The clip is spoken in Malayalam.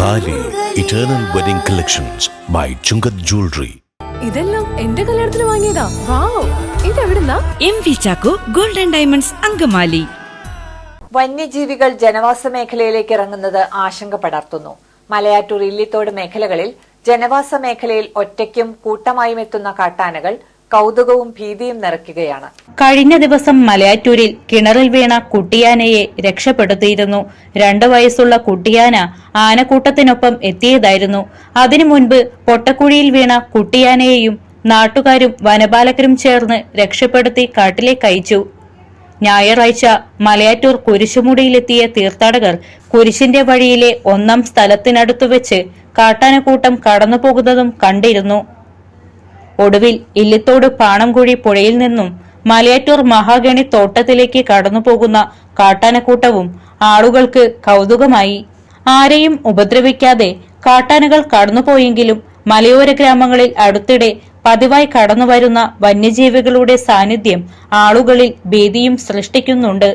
താലി eternal wedding collections by Chungath jewellery ഇതെല്ലാം എന്റെ കല്യാണത്തിന് വാങ്ങിയതാ. വാവ്. ഇതെവിടുന്നാ? M V Chacko golden diamonds Angamaly. വന്യജീവികൾ ജനവാസ മേഖലയിലേക്ക് ഇറങ്ങുന്നത് ആശങ്ക പടർത്തുന്നു മലയാറ്റൂർ ഇല്ലിത്തോട് മേഖലകളിൽ ജനവാസ മേഖലയിൽ ഒറ്റയ്ക്കും കൂട്ടമായും എത്തുന്ന കാട്ടാനകൾ കൗതുകവും ഭീതിയും നിറയ്ക്കുകയാണ്. കഴിഞ്ഞ ദിവസം മലയാറ്റൂരിൽ കിണറിൽ വീണ കുട്ടിയാനയെ രക്ഷപ്പെടുത്തിയിരുന്നു. രണ്ടു വയസ്സുള്ള കുട്ടിയാന ആനക്കൂട്ടത്തിനൊപ്പം എത്തിയതായിരുന്നു. അതിനു മുൻപ് പൊട്ടക്കുഴിയിൽ വീണ കുട്ടിയാനയെയും നാട്ടുകാരും വനപാലകരും ചേർന്ന് രക്ഷപ്പെടുത്തി കാട്ടിലേക്ക് അയച്ചു. ഞായറാഴ്ച മലയാറ്റൂർ കുരിശുമുടിയിലെത്തിയ തീർത്ഥാടകർ കുരിശിന്റെ വഴിയിലെ ഒന്നാം സ്ഥലത്തിനടുത്തു വെച്ച് കാട്ടാനക്കൂട്ടം കടന്നുപോകുന്നതും കണ്ടിരുന്നു. ഒടുവിൽ ഇല്ലിത്തോട് പാണംകുഴി പുഴയിൽ നിന്നും മലയാറ്റൂർ മഹാഗണി തോട്ടത്തിലേക്ക് കടന്നുപോകുന്ന കാട്ടാനക്കൂട്ടവും ആളുകൾക്ക് കൗതുകമായി. ആരെയും ഉപദ്രവിക്കാതെ കാട്ടാനകൾ കടന്നുപോയെങ്കിലും മലയോര ഗ്രാമങ്ങളിൽ അടുത്തിടെ പതിവായി കടന്നുവരുന്ന വന്യജീവികളുടെ സാന്നിധ്യം ആളുകളിൽ ഭീതിയും സൃഷ്ടിക്കുന്നുണ്ട്.